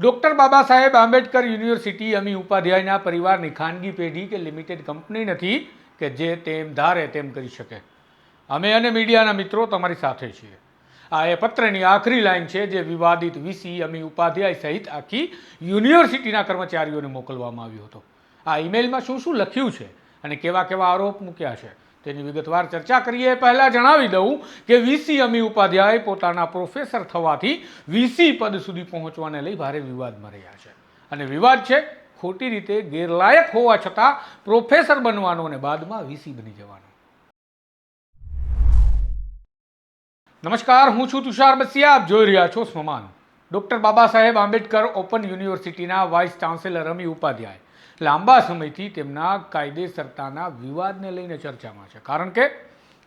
Doctor Baba Saheb Ambedkar university અમી ઉપાધ્યાયના પરિવારની ખાનગી પેઢી કે લિમિટેડ કંપની નથી કે જે તેમ ધારે તેમ કરી શકે. અમે અને મીડિયાના મિત્રો તમારી સાથે છીએ. આ એ પત્રની આખરી લાઈન છે જે વિવાદિત વીસી અમી ઉપાધ્યાય સહિત આખી યુનિવર્સિટીના કર્મચારીઓને મોકલવામાં આવ્યો હતો. આ ઈમેલમાં શું શું લખ્યું છે અને કેવા કેવા આરોપ મૂક્યા છે? તેની વિગતવાર ચર્ચા કરીએ. પહેલાં જણાવી દઉં કે વીસી અમી ઉપાધ્યાય પોતાના પ્રોફેસર થવાથી વીસી પદ સુધી પહોંચવાને લઈ ભારે વિવાદમાં રહ્યા છે. અને વિવાદ છે, ખોટી રીતે ગેરલાયક હોવા છતાં પ્રોફેસર બનવાનો અને બાદમાં વીસી બની જવાનો. નમસ્કાર, હું છું તુષાર બસિયા. આપ જોઈ રહ્યા છો સ્મમાન. ડૉક્ટર બાબા સાહેબ આંબેડકર ઓપન યુનિવર્સિટીના વાઇસ ચાન્સેલર અમી ઉપાધ્યાય. લાંબા સમયથી તેમના કાયદેસરતાના વિવાદને લઈને ચર્ચામાં છે. કારણ કે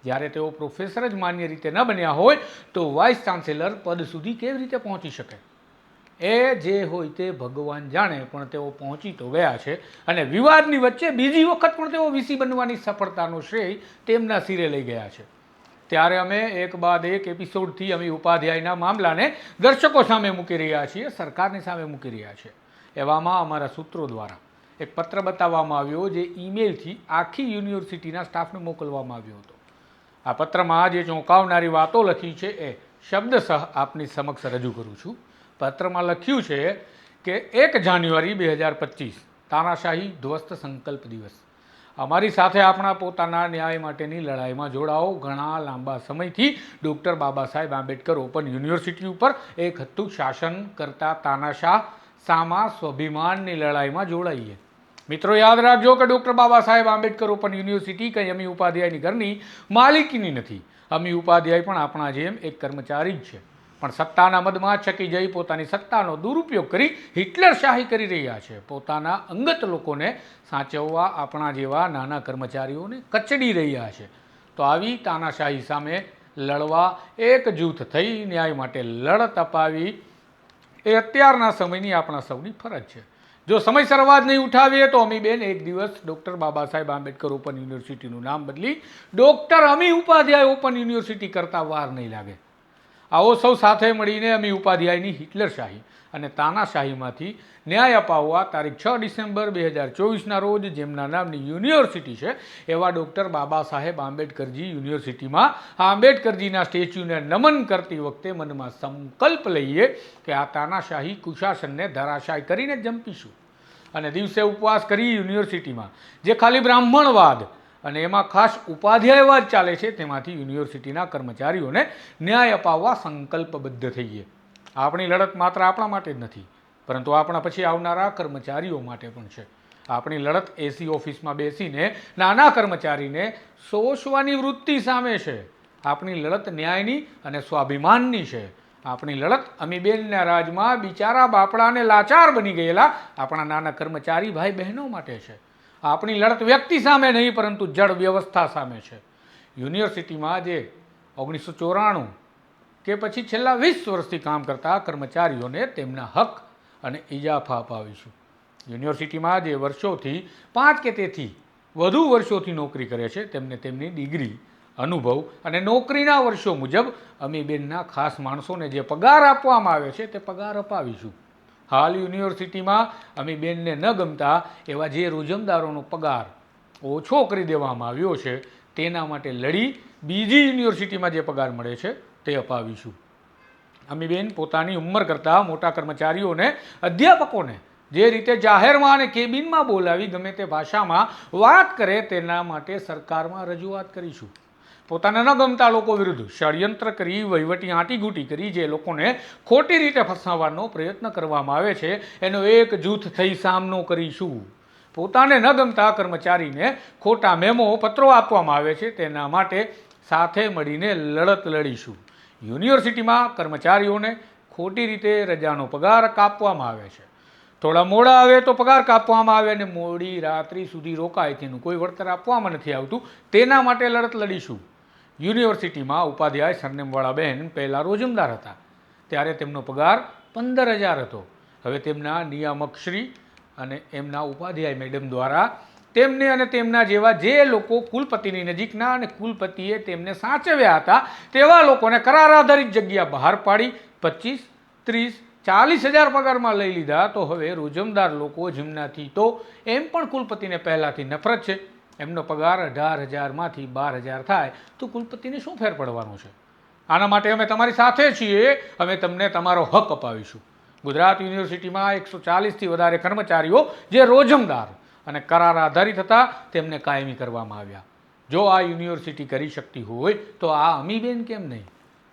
જ્યારે તેઓ પ્રોફેસર જ માન્ય રીતે ન બન્યા હોય, તો વાઇસ ચાન્સેલર પદ સુધી કેવી રીતે પહોંચી શકે? એ જે હોય તે ભગવાન જાણે, પણ તેઓ પહોંચી તો ગયા છે અને વિવાદની વચ્ચે બીજી વખત પણ તેઓ વીસી બનવાની સફળતાનો શ્રેય તેમના સિરે લઈ ગયા છે. ત્યારે અમે એક બાદ એક એપિસોડથી અમે ઉપાધ્યાયના મામલાને દર્શકો સામે મૂકી રહ્યા છીએ, સરકારની સામે મૂકી રહ્યા છીએ. એવામાં અમારા સૂત્રો દ્વારા એક પત્ર બતાવવામાં આવ્યો જે ઈમેલથી આખી યુનિવર્સિટીના સ્ટાફને મોકલવામાં આવ્યો હતો. આ પત્રમાં જે ચોંકાવનારી વાતો લખી છે એ શબ્દસહ આપની સમક્ષ રજૂ કરું છું. પત્રમાં લખ્યું છે કે એક જાન્યુઆરી બે હજાર પચીસ, તાનાશાહી ધ્વસ્ત સંકલ્પ દિવસ. અમારી સાથે આપણા પોતાના ન્યાય માટેની લડાઈમાં જોડાઓ. ઘણા લાંબા સમયથી doctor Baba Saheb Ambedkar open university ઉપર એક હતું શાસન કરતા તાનાશાહ સામા સ્વાભિમાનની લડાઈમાં જોડાઈએ. મિત્રો, યાદ રાખજો કે doctor Baba Saheb Ambedkar open university કંઈ અમી ઉપાધ્યાયની ઘરની માલિકીની નથી. અમી ઉપાધ્યાય પણ આપણા જેમ એક કર્મચારી જ છે. પણ સત્તાના મદમાં છકી જઈ પોતાની સત્તાનો દુરુપયોગ કરી હિટલર શાહી કરી રહ્યા છે. પોતાના અંગત લોકોને સાચવવા આપણા જેવા નાના કર્મચારીઓને કચડી રહ્યા છે. તો આવી તાનાશાહી સામે લડવા એક જૂથ થઈ ન્યાય માટે લડત અપાવી એ અત્યારના સમયની આપણા સૌની ફરજ છે. જો સમયસર અવાજ નહીં ઉઠાવીએ તો અમી બેન એક દિવસ ડૉક્ટર બાબા સાહેબ આંબેડકર ઓપન યુનિવર્સિટીનું નામ બદલી doctor Ami Upadhyay open university કરતાં વાર નહીં લાગે. આવો સૌ સાથે મળીને અમી ઉપાધ્યાયની હિટલરશાહી અને તાનાશાહીમાંથી ન્યાય અપાવવા તારીખ છ ડિસેમ્બર બે હજાર ચોવીસના રોજ જેમના નામની યુનિવર્સિટી છે, એવા ડૉક્ટર બાબા સાહેબ આંબેડકરજી યુનિવર્સિટીમાં. આ આંબેડકરજીના સ્ટેચ્યુને નમન કરતી વખતે મનમાં સંકલ્પ લઈએ કે આ તાનાશાહી કુશાસનને ધરાશાય કરીને જંપીશું. અને દિવસે ઉપવાસ કરી યુનિવર્સિટીમાં, જે ખાલી બ્રાહ્મણવાદ અને એમાં ખાસ ઉપાધ્યાયવાદ ચાલે છે, તેમાંથી યુનિવર્સિટીના કર્મચારીઓને ન્યાય અપાવવા સંકલ્પબદ્ધ થઈએ. આપણી લડત માત્ર આપણા માટે જ નથી, પરંતુ આપણા પછી આવનારા કર્મચારીઓ માટે પણ છે. આપણી લડત એસી ઓફિસમાં બેસીને નાના કર્મચારીને શોષવાની વૃત્તિ સામે છે. આપણી લડત ન્યાયની અને સ્વાભિમાનની છે. આપણી લડત અમીબેનના રાજમાં બિચારા બાપડાને લાચાર બની ગયેલા આપણા નાના કર્મચારી ભાઈ બહેનો માટે છે. આપણી લડત વ્યક્તિ સામે નહીં, પરંતુ જળ વ્યવસ્થા સામે છે. યુનિવર્સિટીમાં જે ઓગણીસો ચોરાણું કે પછી છેલ્લા વીસ વર્ષથી કામ કરતા કર્મચારીઓને તેમના હક અને ઇજાફા અપાવીશું. યુનિવર્સિટીમાં જે વર્ષોથી, પાંચ કે તેથી વધુ વર્ષોથી નોકરી કરે છે. તેમને તેમની ડિગ્રી, અનુભવ અને નોકરીના વર્ષો મુજબ અમીબેનના ખાસ માણસોને જે પગાર આપવામાં આવે છે, તે પગાર અપાવીશું. હાલ યુનિવર્સિટીમાં અમે બેનને ન ગમતા એવા જે રોજમદારોનો પગાર ઓછો કરી દેવામાં આવ્યો છે, તેના માટે લડી બીજી યુનિવર્સિટીમાં જે પગાર મળે છે, તે અપાવીશું. અમીબેન પોતાની ઉંમર કરતાં મોટા કર્મચારીઓને, અધ્યાપકોને જે રીતે જાહેરમાં અને કેબિનમાં બોલાવી ગમે તે ભાષામાં વાત કરે તેના માટે સરકારમાં રજૂઆત કરીશું. પોતાને ન ગમતા લોકો વિરુદ્ધ ષડયંત્ર કરી, વહીવટી આંટીઘૂંટી કરી, જે લોકોને ખોટી રીતે ફસાવવાનો પ્રયત્ન કરવામાં આવે છે, એનો એક જૂથ થઈ સામનો કરીશું. પોતાને ન ગમતા કર્મચારીને ખોટા મેમો, પત્રો આપવામાં આવે છે, તેના માટે સાથે મળીને લડત લડીશું. યુનિવર્સિટીમાં કર્મચારીઓને ખોટી રીતે રજાનો પગાર કાપવામાં આવે છે. થોડા મોડા આવે તો પગાર કાપવામાં આવે અને મોડી રાત્રિ સુધી રોકાય, તેનું કોઈ વળતર આપવામાં નથી આવતું. તેના માટે લડત લડીશું. યુનિવર્સિટીમાં ઉપાધ્યાય સરનેમવાળા બહેન પહેલાં રોજમદાર હતા. ત્યારે તેમનો પગાર પંદર હજાર હતો. હવે તેમના નિયામકશ્રી અને એમના ઉપાધ્યાય મેડમ દ્વારા તેમને અને તેમના જેવા જે લોકો કુલપતિની નજીકના અને કુલપતિએ તેમને સાચવ્યા હતા, તેવા લોકોને કરાર આધારિત જગ્યા બહાર પાડી પચીસ, ત્રીસ, ચાલીસ હજાર પગારમાં લઈ લીધા. તો હવે રોજમદાર લોકો જેમનાથી તો એમ પણ કુલપતિને પહેલાંથી નફરત છે. એમનો પગાર અઢાર હજારમાંથી બાર હજાર થાય, તો કુલપતિને શું ફેર પડવાનો છે? આના માટે અમે તમારી સાથે છીએ, અમે તમને તમારો હક અપાવીશું. ગુજરાત યુનિવર્સિટીમાં એકસો ચાલીસથી વધારે કર્મચારીઓ જે રોજમદાર અને કરાર આધારિત હતા, તેમને કાયમી કરવામાં આવ્યા. જો આ યુનિવર્સિટી કરી શકતી હોય, તો આ અમીબેન કેમ નહીં?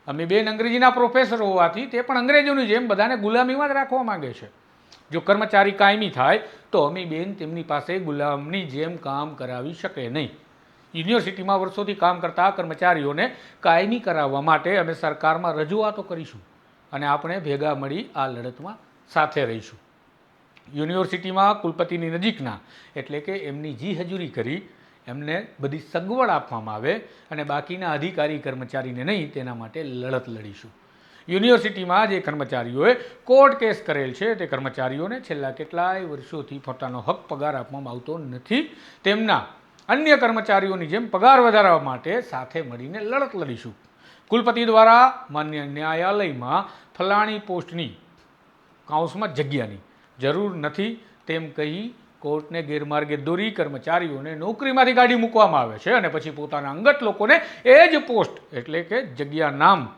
અમીબેન અંગ્રેજીના પ્રોફેસર હોવાથી તે પણ અંગ્રેજોની જેમ બધાને ગુલામીમાં જ રાખવા માગે છે. જો કર્મચારી કાયમી થાય, તો અમીબેન તેમની પાસે ગુલામની જેમ કામ કરાવી શકે નહીં. યુનિવર્સિટીમાં વર્ષોથી કામ કરતા કર્મચારીઓને કાયમી કરાવવા માટે અમે સરકારમાં રજૂઆતો કરીશું અને આપણે ભેગા મળી આ લડતમાં સાથે રહીશું. યુનિવર્સિટીમાં કુલપતિની નજીકના, એટલે કે એમની જી હજૂરી કરી, એમને બધી સગવડ આપવામાં આવે અને બાકીના અધિકારી કર્મચારીને નહીં, તેના માટે લડત લડીશું. યુનિવર્સિટીમાં જે કર્મચારીઓએ કોર્ટ કેસ કરેલ છે, તે કર્મચારીઓને છેલ્લા કેટલાય વર્ષોથી પોતાનો હક પગાર આપવામાં આવતો નથી. તેમના અન્ય કર્મચારીઓની જેમ પગાર વધારવા માટે સાથે મળીને લડત લડીશું. કુલપતિ દ્વારા માન્ય ન્યાયાલયમાં ફલાણી પોસ્ટની કાઉન્સમાં જગ્યાની જરૂર નથી. તેમ કહી કોર્ટને ગેરમાર્ગે દોરી કર્મચારીઓને નોકરીમાંથી કાઢી મૂકવામાં આવે છે અને પછી પોતાના અંગત લોકોને એ જ પોસ્ટ એટલે કે જગ્યા નામ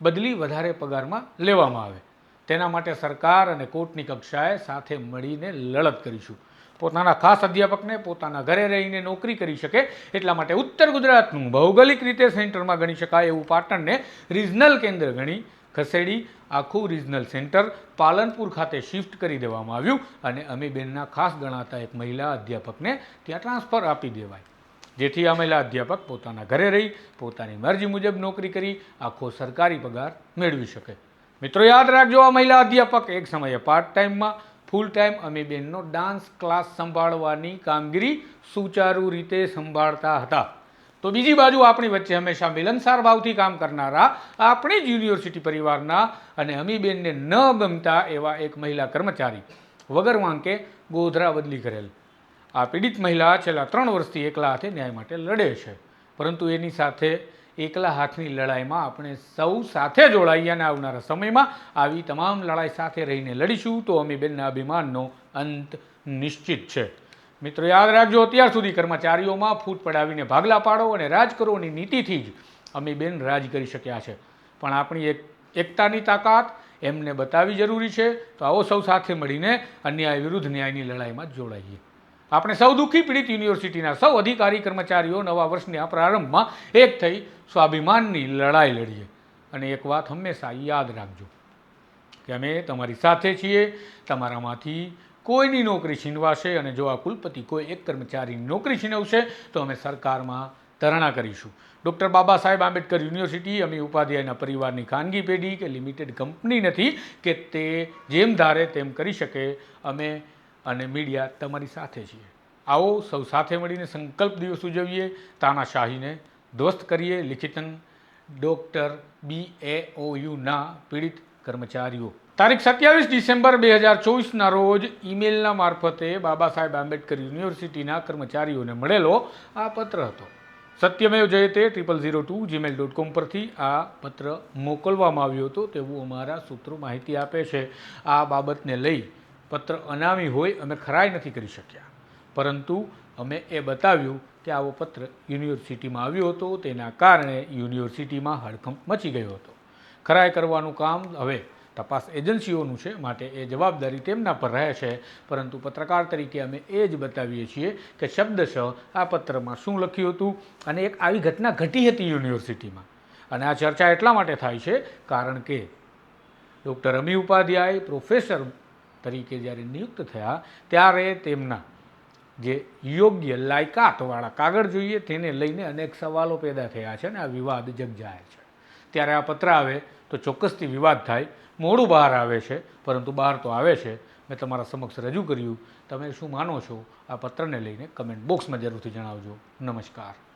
બદલી વધારે પગારમાં લેવામાં આવે. તેના માટે સરકાર અને કોર્ટની કક્ષાએ સાથે મળીને લડત કરીશું. પોતાના ખાસ અધ્યાપકને પોતાના ઘરે રહીને નોકરી કરી શકે એટલા માટે ઉત્તર ગુજરાતનું ભૌગોલિક રીતે સેન્ટરમાં ગણી શકાય એવું પાટણને રિજનલ કેન્દ્ર ગણી ખસેડી આખું રિજનલ સેન્ટર પાલનપુર ખાતે શિફ્ટ કરી દેવામાં આવ્યું અને અમીબેનના ખાસ ગણાતા એક મહિલા અધ્યાપકને ત્યાં ટ્રાન્સફર આપી દેવાય. જેથી આ મહિલા અધ્યાપક પોતાના ઘરે રહી, પોતાની મરજી મુજબ નોકરી કરી, આખો સરકારી પગાર મેળવી શકે. મિત્રો યાદ રાખજો, આ મહિલા અધ્યાપક એક સમયે પાર્ટ ટાઈમમાં ફૂલ ટાઈમ અમીબેનનો ડાન્સ ક્લાસ સંભાળવાની કામગીરી સુચારુ રીતે સંભાળતા હતા. તો બીજી બાજુ આપણી વચ્ચે હંમેશા મિલનસાર ભાવથી કામ કરનારા આપણી જ યુનિવર્સિટી પરિવારના અને અમીબેનને ન ગમતા એવા એક મહિલા કર્મચારી વગર વાંકે ગોધરા બદલી કરેલ આ પીડિત મહિલા છેલ્લા ત્રણ વર્ષથી એકલા હાથે ન્યાય માટે લડે છે. પરંતુ એની સાથે એકલા હાથની લડાઈમાં આપણે સૌ સાથે જોડાઈએ અને આવનારા સમયમાં આવી તમામ લડાઈ સાથે રહીને લડીશું તો અમે બેનના અભિમાનનો અંત નિશ્ચિત છે. મિત્રો, યાદ રાખજો, અત્યાર સુધી કર્મચારીઓમાં ફૂટ પડાવીને ભાગલા પાડો અને રાજ કરોની નીતિથી જ અમે બેન રાજ કરી શક્યા છે. પણ આપણી એક એકતાની તાકાત એમને બતાવી જરૂરી છે. તો આવો સૌ સાથે મળીને અન્યાય વિરુદ્ધ ન્યાયની લડાઈમાં જોડાઈએ. આપણે સૌ દુઃખી પીડિત યુનિવર્સિટીના સૌ અધિકારી કર્મચારીઓ નવા વર્ષના પ્રારંભમાં એક થઈ સ્વાભિમાનની લડાઈ લડીએ. અને એક વાત હંમેશા યાદ રાખજો કે અમે તમારી સાથે છીએ, તમારામાંથી કોઈની નોકરી છીનવાશે અને જો આ કુલપતિ કોઈ એક કર્મચારીની નોકરી છીનવશે, તો અમે સરકારમાં ધરણા કરીશું. ડૉક્ટર બાબા સાહેબ આંબેડકર યુનિવર્સિટી, અમે ઉપાધ્યાયના પરિવારની ખાનગી પેઢી કે લિમિટેડ કંપની નથી કે તે જેમ ધારે તેમ કરી શકે, અમે અને મીડિયા તમારી સાથે છીએ. આવો સૌ સાથે મળીને સંકલ્પ દિવસ ઉજવીએ, તાનાશાહીને ધ્વસ્ત કરીએ, લિખિતન ડૉક્ટર બી એ ઓ યુના પીડિત કર્મચારીઓ. તારીખ સત્યાવીસ ડિસેમ્બર બે હજાર ચોવીસના રોજ ઈમેલના મારફતે બાબા સાહેબ આંબેડકર યુનિવર્સિટીના કર્મચારીઓને મળેલો આ પત્ર હતો. Satyameva Jayate triple zero two Gmail dot com પરથી આ પત્ર મોકલવામાં આવ્યો હતો. તેવું અમારા સૂત્રો માહિતી આપે છે. આ બાબતને લઈ પત્ર અનામી હોય અમે ખરાઈ નથી કરી શક્યા. પરંતુ અમે એ બતાવ્યું કે આવો પત્ર યુનિવર્સિટીમાં આવ્યો હતો, તેના કારણે યુનિવર્સિટીમાં હડકંપ મચી ગયો હતો. ખરાઈ કરવાનું કામ હવે તપાસ એજન્સીઓનું છે, માટે એ જવાબદારી તેમના પર રહે છે. પરંતુ પત્રકાર તરીકે અમે એ જ બતાવીએ છીએ કે શબ્દશઃ આ પત્રમાં શું લખ્યું હતું અને એક આવી ઘટના ઘટી હતી યુનિવર્સિટીમાં. અને આ ચર્ચા એટલા માટે થાય છે કારણ કે ડૉક્ટર અમી ઉપાધ્યાય, પ્રોફેસર તરીકે જ્યારે નિયુક્ત થયા, ત્યારે તેમના જે યોગ્ય લાયકાતવાળા કાગળ જોઈએ, તેને લઈને અનેક સવાલો પેદા થયા છે અને આ વિવાદ જગજાહેર છે. ત્યારે આ પત્ર આવે તો ચોક્કસથી વિવાદ થાય. મોડું બહાર આવે છે, પરંતુ બહાર તો આવે છે. મેં તમારા સમક્ષ રજૂ કર્યું. તમે શું માનો છો? આ પત્રને લઈને કમેન્ટ બોક્સમાં જરૂરથી જણાવજો. નમસ્કાર.